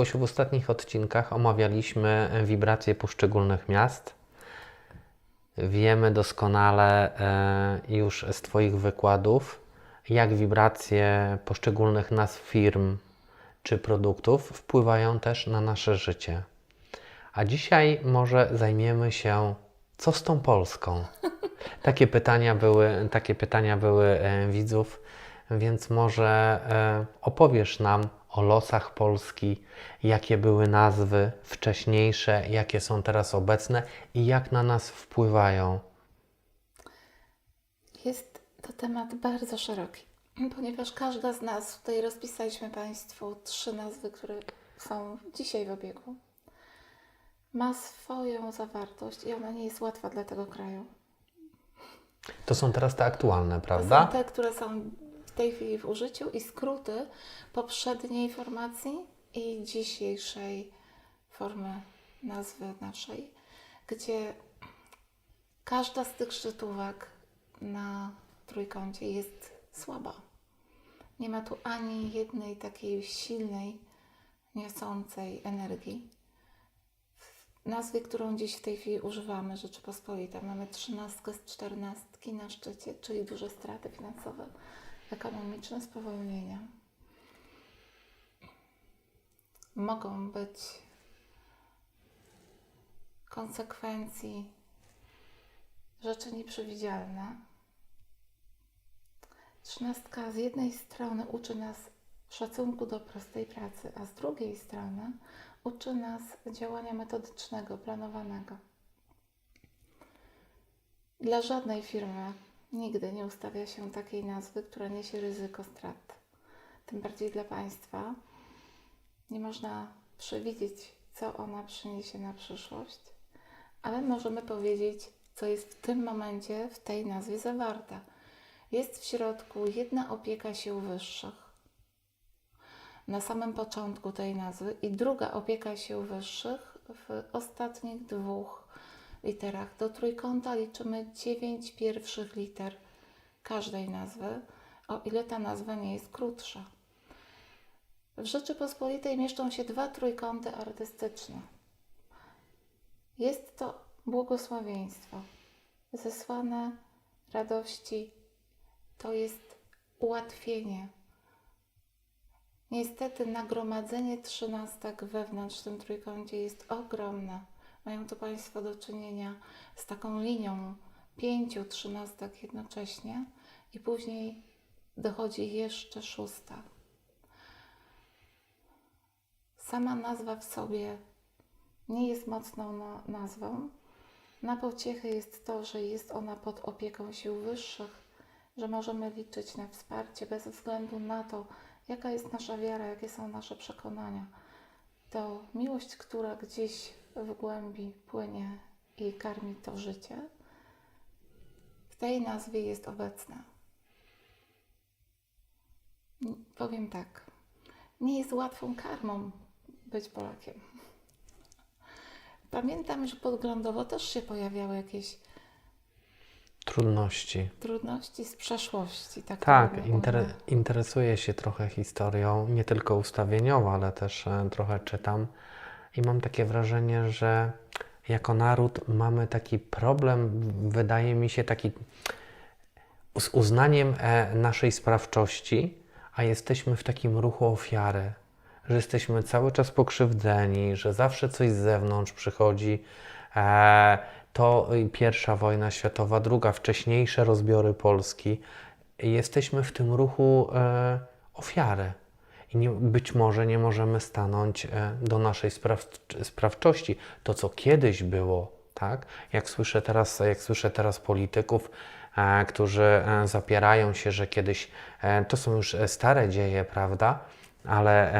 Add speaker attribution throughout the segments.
Speaker 1: Małgosiu, w ostatnich odcinkach omawialiśmy wibracje poszczególnych miast. Wiemy doskonale e, już z Twoich wykładów, jak wibracje poszczególnych nazw firm czy produktów wpływają też na nasze życie. A dzisiaj może zajmiemy się, co z tą Polską? Takie pytania były, takie pytania były e, widzów, więc może e, opowiesz nam o losach Polski, jakie były nazwy wcześniejsze, jakie są teraz obecne i jak na nas wpływają.
Speaker 2: Jest to temat bardzo szeroki, ponieważ każda z nas, tutaj rozpisaliśmy Państwu trzy nazwy, które są dzisiaj w obiegu, ma swoją zawartość i ona nie jest łatwa dla tego kraju.
Speaker 1: To są teraz te aktualne,
Speaker 2: To
Speaker 1: prawda?
Speaker 2: są te, które są w tej chwili w użyciu i skróty poprzedniej formacji i dzisiejszej formy nazwy naszej, gdzie każda z tych szczytówek na trójkącie jest słaba. Nie ma tu ani jednej takiej silnej, niosącej energii. W nazwie, którą dziś w tej chwili używamy, Rzeczypospolita, mamy trzynastkę z czternastki na szczycie, czyli duże straty finansowe, ekonomiczne, spowolnienia. Mogą być konsekwencji rzeczy nieprzewidzialne. Trzynastka z jednej strony uczy nas szacunku do prostej pracy, a z drugiej strony uczy nas działania metodycznego, planowanego. Dla żadnej firmy nigdy nie ustawia się takiej nazwy, która niesie ryzyko strat. Tym bardziej dla państwa nie można przewidzieć, co ona przyniesie na przyszłość, ale możemy powiedzieć, co jest w tym momencie w tej nazwie zawarta. Jest w środku jedna opieka sił wyższych na samym początku tej nazwy i druga opieka sił wyższych w ostatnich dwóch literach. Do trójkąta liczymy dziewięć pierwszych liter każdej nazwy, o ile ta nazwa nie jest krótsza. W Rzeczypospolitej mieszczą się dwa trójkąty artystyczne. Jest to błogosławieństwo, zesłane radości, to jest ułatwienie. Niestety nagromadzenie trzynastek wewnątrz w tym trójkącie jest ogromne. Mają tu Państwo do czynienia z taką linią pięciu trzynastek jednocześnie i później dochodzi jeszcze szósta. Sama nazwa w sobie nie jest mocną na- nazwą. Na pociechę jest to, że jest ona pod opieką sił wyższych, że możemy liczyć na wsparcie bez względu na to, jaka jest nasza wiara, jakie są nasze przekonania. To miłość, która gdzieś w głębi płynie i karmi to życie, w tej nazwie jest obecna. Powiem tak, nie jest łatwą karmą być Polakiem. Pamiętam, że podglądowo też się pojawiały jakieś
Speaker 1: Trudności.
Speaker 2: trudności z przeszłości. Tak,
Speaker 1: Tak, inter interesuję się trochę historią, nie tylko ustawieniowo, ale też e, trochę czytam i mam takie wrażenie, że jako naród mamy taki problem, wydaje mi się, taki z uznaniem e, naszej sprawczości, a jesteśmy w takim ruchu ofiary, że jesteśmy cały czas pokrzywdzeni, że zawsze coś z zewnątrz przychodzi. E, to pierwsza wojna światowa, druga, wcześniejsze rozbiory Polski. Jesteśmy w tym ruchu e, ofiary. I nie, być może nie możemy stanąć e, do naszej spraw, sprawczości. To, co kiedyś było, tak? Jak słyszę teraz, jak słyszę teraz polityków, e, którzy e, zapierają się, że kiedyś to są już stare dzieje, prawda? Ale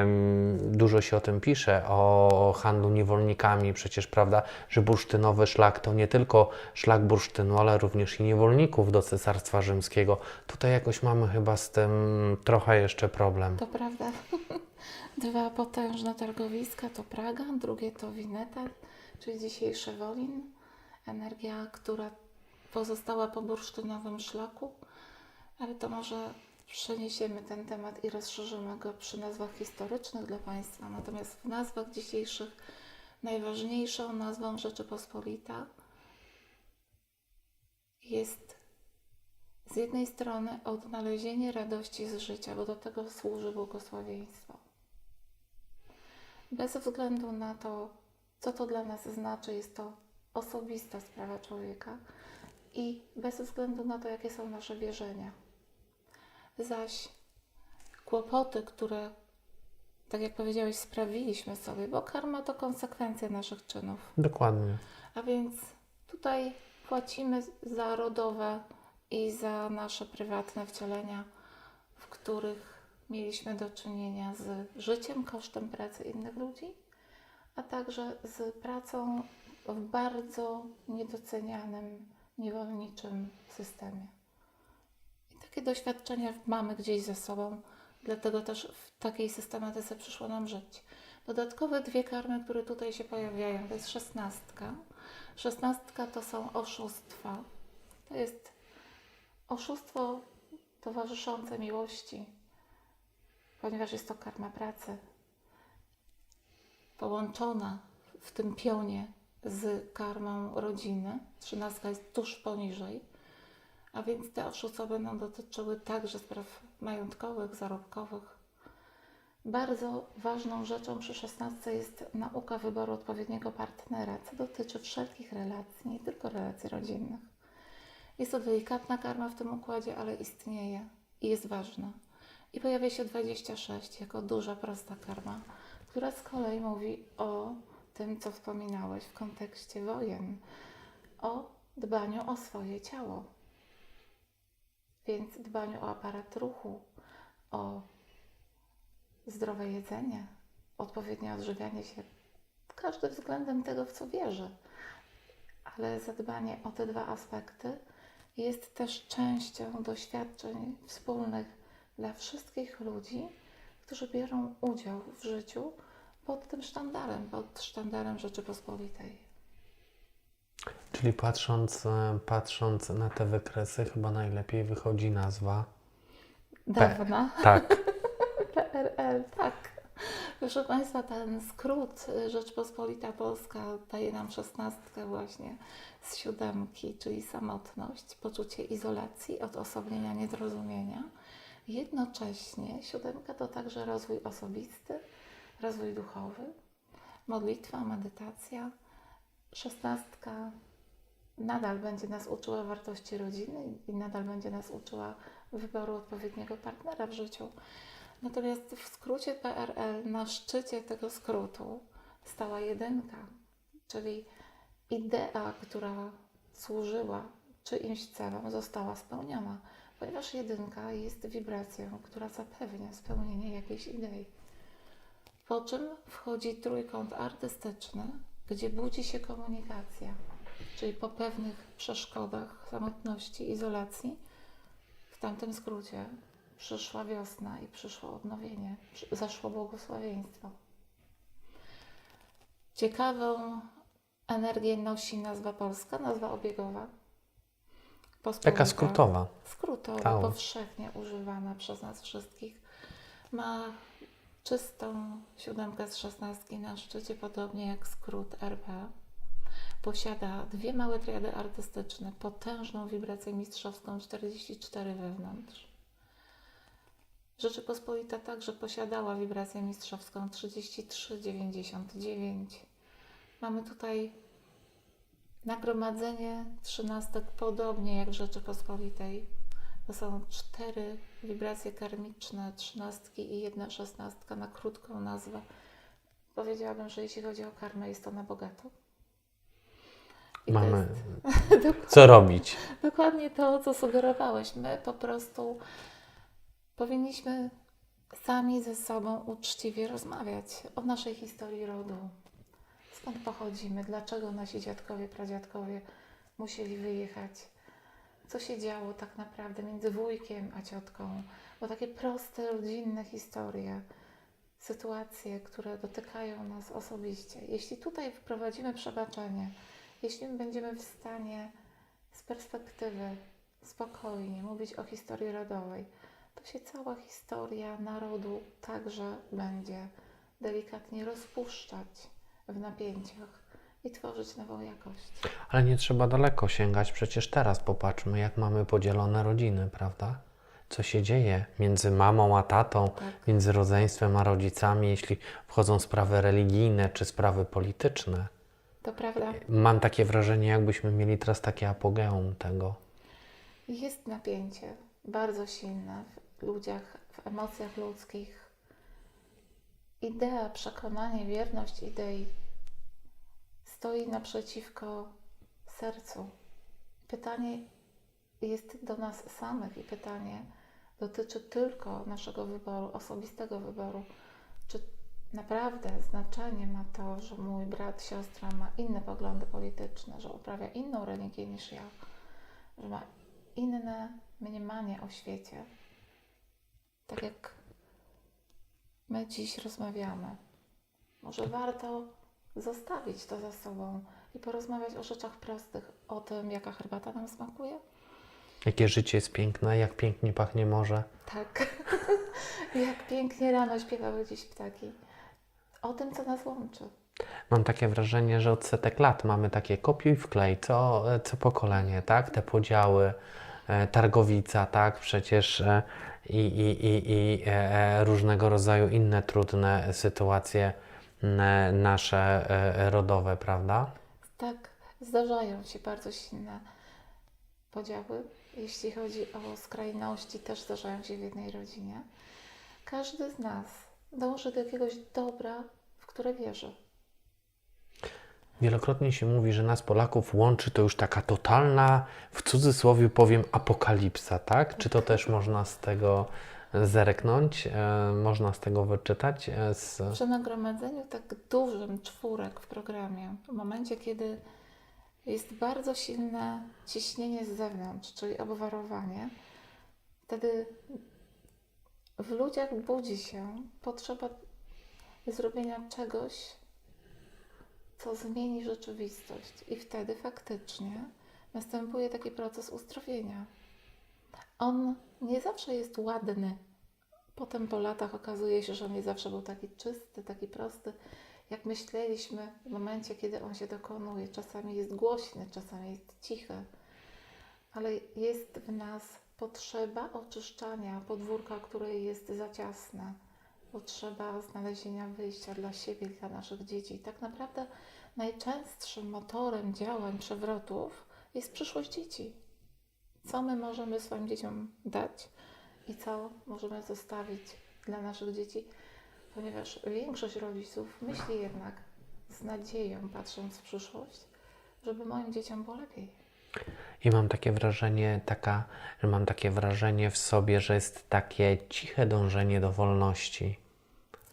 Speaker 1: em, dużo się o tym pisze, o handlu niewolnikami, przecież, prawda, że bursztynowy szlak to nie tylko szlak bursztynu, ale również i niewolników do Cesarstwa Rzymskiego. Tutaj jakoś mamy chyba z tym trochę jeszcze problem.
Speaker 2: To prawda. Dwa potężne targowiska to Praga, drugie to Wineta, czyli dzisiejszy Wolin. Energia, która pozostała po bursztynowym szlaku, ale to może przeniesiemy ten temat i rozszerzymy go przy nazwach historycznych dla Państwa. Natomiast w nazwach dzisiejszych najważniejszą nazwą Rzeczypospolita jest z jednej strony odnalezienie radości z życia, bo do tego służy błogosławieństwo. Bez względu na to, co to dla nas znaczy, jest to osobista sprawa człowieka i bez względu na to, jakie są nasze wierzenia. Zaś kłopoty, które, tak jak powiedziałeś, sprawiliśmy sobie, bo karma to konsekwencja naszych czynów.
Speaker 1: Dokładnie.
Speaker 2: A więc tutaj płacimy za rodowe i za nasze prywatne wcielenia, w których mieliśmy do czynienia z życiem kosztem pracy innych ludzi, a także z pracą w bardzo niedocenianym, niewolniczym systemie. Takie doświadczenia mamy gdzieś ze sobą, dlatego też w takiej systematyce przyszło nam żyć. Dodatkowe dwie karmy, które tutaj się pojawiają, to jest szesnastka. Szesnastka to są oszustwa. To jest oszustwo towarzyszące miłości, ponieważ jest to karma pracy, połączona w tym pionie z karmą rodziny. Trzynastka jest tuż poniżej, a więc te oszustwa będą dotyczyły także spraw majątkowych, zarobkowych. Bardzo ważną rzeczą przy szesnastce jest nauka wyboru odpowiedniego partnera, co dotyczy wszelkich relacji, nie tylko relacji rodzinnych. Jest to delikatna karma w tym układzie, ale istnieje i jest ważna. I pojawia się 26 jako duża, prosta karma, która z kolei mówi o tym, co wspominałeś w kontekście wojen, o dbaniu o swoje ciało. Więc dbaniu o aparat ruchu, o zdrowe jedzenie, odpowiednie odżywianie się, każdy względem tego, w co wierzy. Ale zadbanie o te dwa aspekty jest też częścią doświadczeń wspólnych dla wszystkich ludzi, którzy biorą udział w życiu pod tym sztandarem, pod sztandarem Rzeczypospolitej.
Speaker 1: Czyli patrząc, e, patrząc na te wykresy, chyba najlepiej wychodzi nazwa.
Speaker 2: Dawna
Speaker 1: Tak.
Speaker 2: PRL, tak. Proszę Państwa, ten skrót Rzeczpospolita Polska daje nam szesnastkę właśnie z siódemki, czyli samotność, poczucie izolacji, odosobnienia, niezrozumienia. Jednocześnie siódemka to także rozwój osobisty, rozwój duchowy, modlitwa, medytacja. Szesnastka nadal będzie nas uczyła wartości rodziny i nadal będzie nas uczyła wyboru odpowiedniego partnera w życiu. Natomiast w skrócie PRL, na szczycie tego skrótu stała jedynka, czyli idea, która służyła czyimś celom, została spełniona, ponieważ jedynka jest wibracją, która zapewnia spełnienie jakiejś idei. Po czym wchodzi trójkąt artystyczny, gdzie budzi się komunikacja, czyli po pewnych przeszkodach, samotności, izolacji, w tamtym skrócie przyszła wiosna i przyszło odnowienie, zaszło błogosławieństwo. Ciekawą energię nosi nazwa polska, nazwa obiegowa. Pospolita,
Speaker 1: Taka skrótowa.
Speaker 2: Skrótowa, powszechnie używana przez nas wszystkich. Ma czystą siódemkę z szesnastki na szczycie, podobnie jak skrót RP. Posiada dwie małe triady artystyczne, potężną wibrację mistrzowską 44 wewnątrz. Rzeczypospolita także posiadała wibrację mistrzowską 3399. Mamy tutaj nagromadzenie trzynastek podobnie jak w Rzeczypospolitej. To są cztery wibracje karmiczne, trzynastki i jedna szesnastka na krótką nazwę. Powiedziałabym, że jeśli chodzi o karmę, jest to na bogato. I
Speaker 1: Mamy co robić.
Speaker 2: dokładnie to, co sugerowałeś. My po prostu powinniśmy sami ze sobą uczciwie rozmawiać o naszej historii rodu. Skąd pochodzimy, dlaczego nasi dziadkowie, pradziadkowie musieli wyjechać, co się działo tak naprawdę między wujkiem a ciotką, bo takie proste, rodzinne historie, sytuacje, które dotykają nas osobiście. Jeśli tutaj wprowadzimy przebaczenie, jeśli będziemy w stanie z perspektywy spokojnie mówić o historii rodowej, to się cała historia narodu także będzie delikatnie rozpuszczać w napięciach i tworzyć nową jakość.
Speaker 1: Ale nie trzeba daleko sięgać, przecież teraz popatrzmy, jak mamy podzielone rodziny, prawda? Co się dzieje między mamą a tatą,
Speaker 2: Tak.
Speaker 1: między rodzeństwem a rodzicami, jeśli wchodzą sprawy religijne czy sprawy polityczne.
Speaker 2: To prawda,
Speaker 1: Mam takie wrażenie, jakbyśmy mieli teraz takie apogeum tego.
Speaker 2: jest napięcie bardzo silne w ludziach, w emocjach ludzkich. Idea, przekonanie, wierność idei stoi naprzeciwko sercu. Pytanie jest do nas samych i pytanie dotyczy tylko naszego wyboru, osobistego wyboru. Naprawdę znaczenie ma to, że mój brat, siostra ma inne poglądy polityczne, że uprawia inną religię niż ja, że ma inne mniemanie o świecie? Tak jak my dziś rozmawiamy. Może warto zostawić to za sobą i porozmawiać o rzeczach prostych, o tym, jaka herbata nam smakuje?
Speaker 1: Jakie życie jest piękne, jak pięknie pachnie morze.
Speaker 2: Tak. Jak pięknie rano śpiewały dziś ptaki. O tym, co nas łączy.
Speaker 1: Mam takie wrażenie, że od setek lat mamy takie kopiuj wklej, co, co pokolenie, tak? Te podziały, e, targowica, tak? Przecież e, i, i, i, i e, różnego rodzaju inne trudne sytuacje ne, nasze rodowe, prawda?
Speaker 2: Tak, zdarzają się bardzo silne podziały. Jeśli chodzi o skrajności, też zdarzają się w jednej rodzinie. Każdy z nas dąży do jakiegoś dobra, w które wierzy.
Speaker 1: Wielokrotnie się mówi, że nas Polaków łączy to już taka totalna, w cudzysłowie powiem, apokalipsa, tak? Czy to też można z tego zereknąć, e, można z tego wyczytać? E, z...
Speaker 2: Przy nagromadzeniu tak dużym czwórek w programie, w momencie, kiedy jest bardzo silne ciśnienie z zewnątrz, czyli obwarowanie, wtedy w ludziach budzi się potrzeba zrobienia czegoś, co zmieni rzeczywistość. I wtedy faktycznie następuje taki proces uzdrowienia. On nie zawsze jest ładny. Potem po latach okazuje się, że on nie zawsze był taki czysty, taki prosty, jak myśleliśmy w momencie, kiedy on się dokonuje. Czasami jest głośny, czasami jest cichy, ale jest w nas potrzeba oczyszczania podwórka, które jest za ciasne, potrzeba znalezienia wyjścia dla siebie, dla naszych dzieci. Tak naprawdę najczęstszym motorem działań przewrotów jest przyszłość dzieci. Co my możemy swoim dzieciom dać i co możemy zostawić dla naszych dzieci, ponieważ większość rodziców myśli jednak z nadzieją, patrząc w przyszłość, żeby moim dzieciom było lepiej.
Speaker 1: I mam takie wrażenie, taka, że mam takie wrażenie w sobie, że jest takie ciche dążenie do wolności.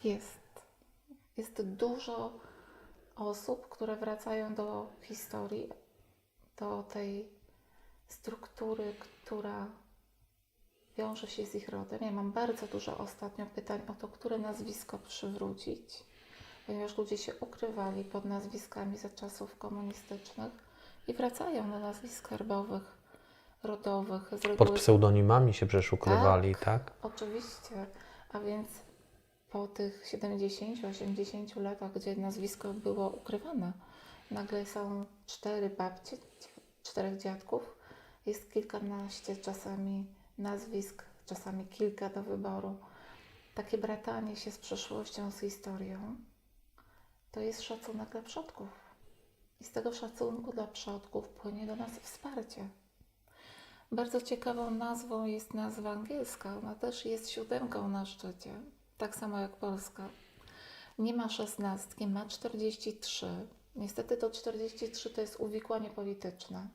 Speaker 2: Jest. Jest dużo osób, które wracają do historii, do tej struktury, która wiąże się z ich rodem. Ja mam bardzo dużo ostatnio pytań o to, które nazwisko przywrócić, ponieważ ludzie się ukrywali pod nazwiskami za czasów komunistycznych i wracają do nazwisk herbowych, rodowych. Z reguły
Speaker 1: Pod pseudonimami się przecież ukrywali, tak?
Speaker 2: Oczywiście, a więc po tych 70-80 latach, gdzie nazwisko było ukrywane, nagle są cztery babcie, czterech dziadków, jest kilkanaście czasami nazwisk, czasami kilka do wyboru. Takie bratanie się z przeszłością, z historią, to jest szacunek dla przodków. I z tego szacunku dla przodków płynie do nas wsparcie. Bardzo ciekawą nazwą jest nazwa angielska. Ona też jest siódemką na szczycie, tak samo jak polska. Nie ma szesnastki, ma 43. Niestety to 43 to jest uwikłanie polityczne.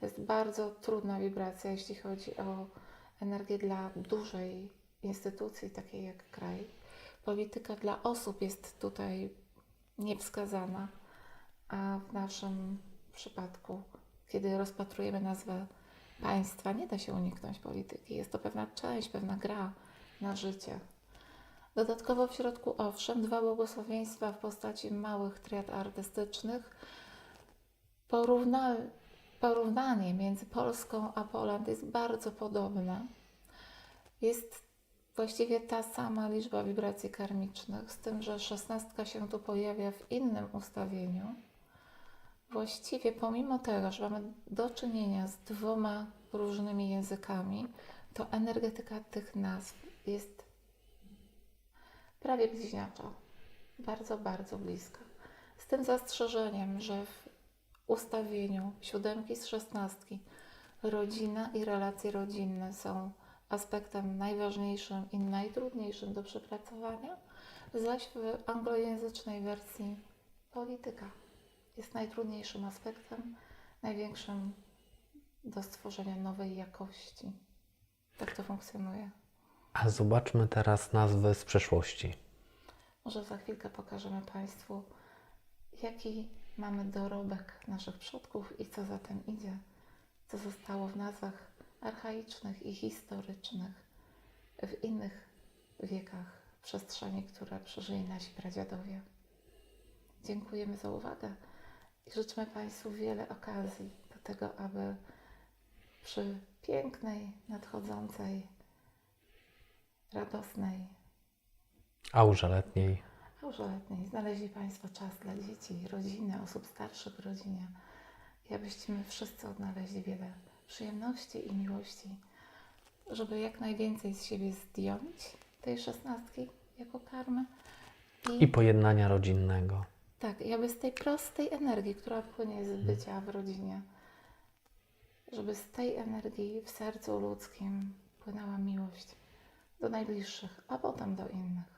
Speaker 2: To jest bardzo trudna wibracja, jeśli chodzi o energię dla dużej instytucji, takiej jak kraj. Polityka dla osób jest tutaj niewskazana, a w naszym przypadku, kiedy rozpatrujemy nazwę państwa, nie da się uniknąć polityki. Jest to pewna część, pewna gra na życie. Dodatkowo w środku, owszem, dwa błogosławieństwa w postaci małych triad artystycznych. Porówna, porównanie między Polską a Poland jest bardzo podobne. jest właściwie ta sama liczba wibracji karmicznych, z tym, że szesnastka się tu pojawia w innym ustawieniu. Właściwie pomimo tego, że mamy do czynienia z dwoma różnymi językami, to energetyka tych nazw jest prawie bliźniacza. Bardzo, bardzo bliska. Z tym zastrzeżeniem, że w ustawieniu siódemki z szesnastki rodzina i relacje rodzinne są aspektem najważniejszym i najtrudniejszym do przepracowania, zaś w anglojęzycznej wersji polityka jest najtrudniejszym aspektem, największym do stworzenia nowej jakości. Tak to funkcjonuje.
Speaker 1: A zobaczmy teraz nazwy z przeszłości.
Speaker 2: Może za chwilkę pokażemy Państwu, jaki mamy dorobek naszych przodków i co za tym idzie, co zostało w nazwach archaicznych i historycznych w innych wiekach przestrzeni, które przeżyli nasi pradziadowie. Dziękujemy za uwagę i życzymy Państwu wiele okazji do tego, aby przy pięknej, nadchodzącej, radosnej
Speaker 1: Aurze letniej.
Speaker 2: Aurze letniej znaleźli Państwo czas dla dzieci, rodziny, osób starszych w rodzinie i abyśmy wszyscy odnaleźli wiele przyjemności i miłości, żeby jak najwięcej z siebie zdjąć tej szesnastki jako karmę
Speaker 1: I pojednania rodzinnego.
Speaker 2: Tak, i aby z tej prostej energii, która płynie z bycia w rodzinie, żeby z tej energii w sercu ludzkim płynęła miłość do najbliższych, a potem do innych.